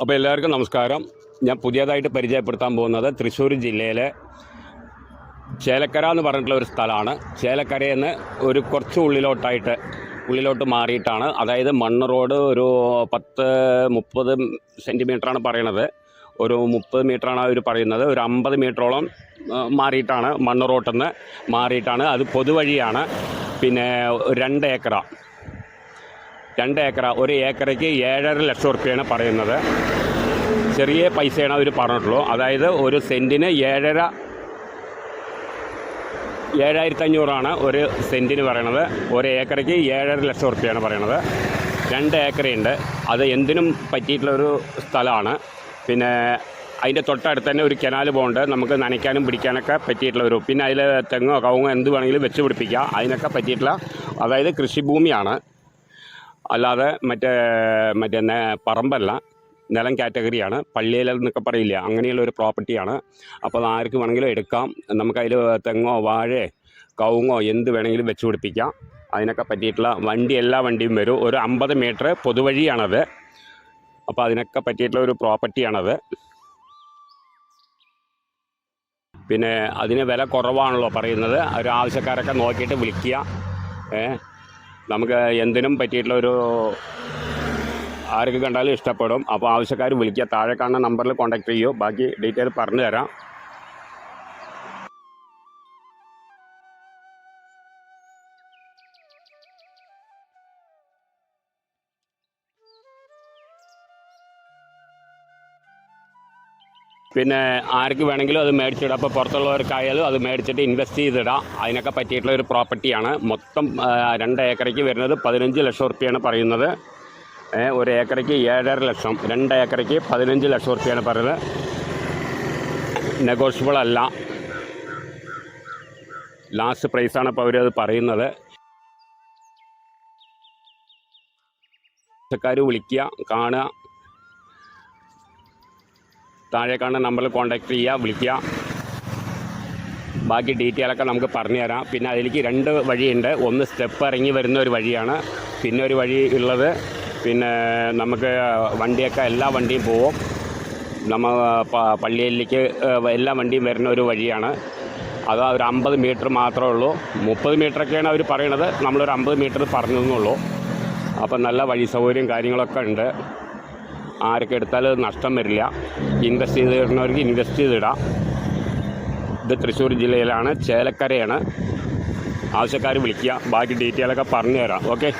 അപ്പോൾ എല്ലാവർക്കും നമസ്കാരം. ഞാൻ പുതിയതായിട്ട് പരിചയപ്പെടുത്താൻ പോകുന്നത് തൃശ്ശൂർ ജില്ലയിലെ ചേലക്കര എന്ന് പറഞ്ഞിട്ടുള്ള ഒരു സ്ഥലമാണ്. ചേലക്കരയിൽ നിന്ന് ഒരു കുറച്ച് ഉള്ളിലോട്ടായിട്ട് ഉള്ളിലോട്ട് മാറിയിട്ടാണ്. അതായത് മണ്ണ് റോഡ് ഒരു പത്ത് മുപ്പത് സെന്റിമീറ്ററാണ് പറയണത് ഒരു മുപ്പത് മീറ്ററാണ് അവർ പറയുന്നത്. ഒരു അമ്പത് മീറ്ററോളം മാറിയിട്ടാണ് മണ്ണ് റോട്ടിൽ നിന്ന് മാറിയിട്ടാണ്. അത് പൊതുവഴിയാണ്. പിന്നെ രണ്ട് ഏക്കറ. രണ്ട് ഏക്കറ ഒരു ഏക്കറയ്ക്ക് ഏഴര ലക്ഷം റുപ്യയാണ് പറയുന്നത്. ചെറിയ പൈസയാണ് അവർ പറഞ്ഞിട്ടുള്ളൂ. അതായത് ഒരു സെന്റിന് ഏഴര ഏഴായിരത്തി അഞ്ഞൂറാണ് ഒരു സെന്റിന് പറയണത്. ഒരു ഏക്കറയ്ക്ക് ഏഴര ലക്ഷം റുപ്യയാണ് പറയണത്. രണ്ട് ഏക്കറയുണ്ട്. അത് എന്തിനും പറ്റിയിട്ടുള്ള ഒരു സ്ഥലമാണ്. പിന്നെ അതിന്റെ തൊട്ടടുത്ത് തന്നെ ഒരു കനാൽ പോകുന്നുണ്ട് നമുക്ക് നനയ്ക്കാനും പിടിക്കാനൊക്കെ പറ്റിയിട്ടുള്ള ഒരു പിന്നെ അതിൽ തെങ്ങോ കവുങ്ങോ എന്ത് വേണമെങ്കിലും വെച്ച് പിടിപ്പിക്കാം. അതിനൊക്കെ പറ്റിയിട്ടുള്ള അതായത് കൃഷിഭൂമിയാണ്. അല്ലാതെ മറ്റേ മറ്റേ പറമ്പല്ല. നിലം കാറ്റഗറിയാണ് പള്ളിയിൽ എന്നൊക്കെ പറയില്ല? അങ്ങനെയുള്ള ഒരു പ്രോപ്പർട്ടിയാണ് അപ്പോൾ അത് ആർക്ക് വേണമെങ്കിലും എടുക്കാം. നമുക്ക് നമുക്കതിൽ തെങ്ങോ വാഴയോ കവുങ്ങോ എന്ത് വേണമെങ്കിലും വെച്ച് പിടിപ്പിക്കാം. അതിനൊക്കെ പറ്റിയിട്ടുള്ള വണ്ടി എല്ലാ വണ്ടിയും വരും. ഒരു അമ്പത് മീറ്റർ പൊതുവഴിയാണത്. അപ്പോൾ അതിനൊക്കെ പറ്റിയിട്ടുള്ള ഒരു പ്രോപ്പർട്ടിയാണത് പിന്നെ അതിന് വില കുറവാണല്ലോ പറയുന്നത്. ഒരു ആവശ്യക്കാരൊക്കെ നോക്കിയിട്ട് വിളിക്കുക. ഏ? നമുക്ക് എന്തിനും പറ്റിയിട്ടുള്ള ഒരു ആരൊക്കെ കണ്ടാലും ഇഷ്ടപ്പെടും. അപ്പോൾ ആവശ്യക്കാർ വിളിക്കുക. താഴെ കാണുന്ന നമ്പറിൽ കോൺടാക്ട് ചെയ്യൂ ബാക്കി ഡീറ്റെയിൽ പറഞ്ഞു തരാം പിന്നെ ആർക്ക് വേണമെങ്കിലും അത് മേടിച്ചിടാം. അപ്പോൾ പുറത്തുള്ളവർക്കായാലും അത് മേടിച്ചിട്ട് ഇൻവെസ്റ്റ് ചെയ്തിടാം. അതിനൊക്കെ പറ്റിയിട്ടുള്ള ഒരു പ്രോപ്പർട്ടിയാണ് മൊത്തം രണ്ട് ഏക്കറയ്ക്ക് വരുന്നത് പതിനഞ്ച് ലക്ഷം റുപ്യാണ് പറയുന്നത്. ഒരു ഏക്കറയ്ക്ക് ഏഴര ലക്ഷം. രണ്ട് ഏക്കറയ്ക്ക് പതിനഞ്ച് ലക്ഷം റുപ്യാണ് പറയുന്നത്. നെഗോഷ്യബിൾ അല്ല. ലാസ്റ്റ് പ്രൈസാണ് ഇപ്പോൾ അവരത് പറയുന്നത്. ക്കാർ വിളിക്കുക കാണുക. താഴെ കാണുന്ന നമ്പറിൽ കോൺടാക്റ്റ് ചെയ്യുക വിളിക്കുക. ബാക്കി ഡീറ്റെയിലൊക്കെ നമുക്ക് പറഞ്ഞു തരാം. പിന്നെ അതിലേക്ക് രണ്ട് വഴിയുണ്ട്. ഒന്ന് സ്റ്റെപ്പ് ഇറങ്ങി വരുന്ന ഒരു വഴിയാണ്. പിന്നെ ഒരു വഴി ഉള്ളത് പിന്നെ നമുക്ക് വണ്ടിയൊക്കെ എല്ലാ വണ്ടിയും പോവും. നമ്മ പള്ളിയിലേക്ക് എല്ലാ വണ്ടിയും വരുന്ന ഒരു വഴിയാണ്. അത് ഒരു അമ്പത് മീറ്റർ മാത്രമേ ഉള്ളൂ. മുപ്പത് മീറ്ററൊക്കെയാണ് അവർ പറയണത്. നമ്മളൊരു അമ്പത് മീറ്റർ പറഞ്ഞതെന്നുള്ളൂ അപ്പം നല്ല വഴി സൗകര്യം കാര്യങ്ങളൊക്കെ ഉണ്ട്. ആരൊക്കെ എടുത്താലും നഷ്ടം വരില്ല. ഇൻവെസ്റ്റ് ചെയ്ത് ഇടുന്നവർക്ക് ഇൻവെസ്റ്റ് ചെയ്തിടാം. ഇത് തൃശ്ശൂർ ജില്ലയിലാണ്. ചേലക്കരയാണ്. ആവശ്യക്കാർ വിളിക്കുക. ബാക്കി ഡീറ്റെയിലൊക്കെ പറഞ്ഞു തരാം ഓക്കെ?